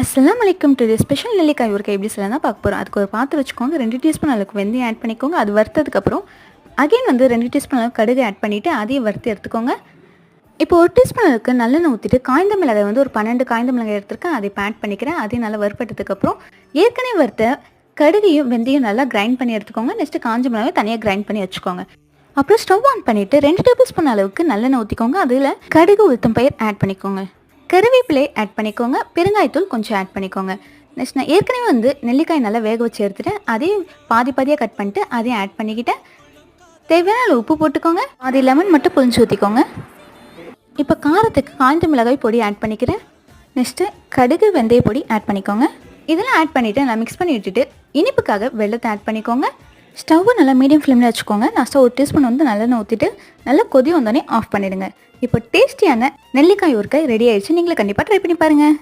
அஸ்லாம் வலைக்கம் to special நெல்லிக்காய் ஊறுகாய் எப்படி சொல்லலாம் தான் பார்க்க போகிறோம் அதுக்கு ஒரு பாத்திரம் வச்சுக்கோங்க. ரெண்டு டீஸ்பூன் அளவுக்கு வெந்தயம் ஆட் பண்ணிக்கோங்க. அது வறுத்ததுக்கப்புறம் அகைன் வந்து ரெண்டு டீஸ்பூன் அளவுக்கு கடுகு ஆட் பண்ணிவிட்டு அதையும் வறுத்து எடுத்துக்கோங்க. இப்போ ஒரு டீஸ்பூன் அளவுக்கு நல்லெண்ணெய் ஊற்றிட்டு காய்ந்த மிளகாய் வந்து ஒரு பன்னெண்டு காய்ந்த மிளகாய் எடுத்துருக்கேன். அதை இப்போ ஆட் பண்ணிக்கிறேன். அதையும் நல்லா வறுப்பட்டதுக்கப்புறம் ஏற்கனவே வறுத்த கடுகையும் வெந்தயம் நல்லா கிரைண்ட் பண்ணி எடுத்துக்கோங்க. நெக்ஸ்ட்டு காஞ்ச மிளகாய் தனியாக கிரைண்ட் பண்ணி வச்சுக்கோங்க. அப்புறம் ஸ்டவ் ஆன் பண்ணிவிட்டு ரெண்டு டேபிள் ஸ்பூன் அளவுக்கு நல்லெண்ணெய் ஊற்றிக்கோங்க அதில் கடுகு உளுத்தம் பயிர் ஆட் பண்ணிக்கோங்க. கருவேப்பிலை ஆட் பண்ணிக்கோங்க. பெருங்காயத்தூள் கொஞ்சம் ஆட் பண்ணிக்கோங்க. நெக்ஸ்ட் நான் ஏற்கனவே வந்து நெல்லிக்காய் நல்லா வேக வச்சு எடுத்துட்டேன். அதையும் பாதி பாதியாக கட் பண்ணிட்டு அதையும் ஆட் பண்ணிக்கிட்டேன். தேவையான உப்பு போட்டுக்கோங்க. பாதி லெமன் மட்டும் புளிஞ்சு ஊற்றிக்கோங்க இப்போ காரத்துக்கு காய்ந்த மிளகாய் பொடி ஆட் பண்ணிக்கிறேன். நெக்ஸ்ட்டு கடுகு வெந்தய பொடி ஆட் பண்ணிக்கோங்க. இதெல்லாம் ஆட் பண்ணிவிட்டு நான் மிக்ஸ் பண்ணி விட்டுட்டு இனிப்புக்காக வெள்ளத்தை ஆட் பண்ணிக்கோங்க. ஸ்டவ்வை நல்லா மீடியம் ஃப்ளேமில் வச்சுக்கோங்க. நான் ஒரு டீஸ்பூன் வந்து நல்லெண்ணெய் ஊற்றிட்டு நல்லா கொதி வந்தோடனே ஆஃப் பண்ணிடுங்க. இப்போ டேஸ்டியான நெல்லிக்காய் ஊறுகாய் ரெடி ஆயிடுச்சு. நீங்களும் கண்டிப்பாக ட்ரை பண்ணி பாருங்கள்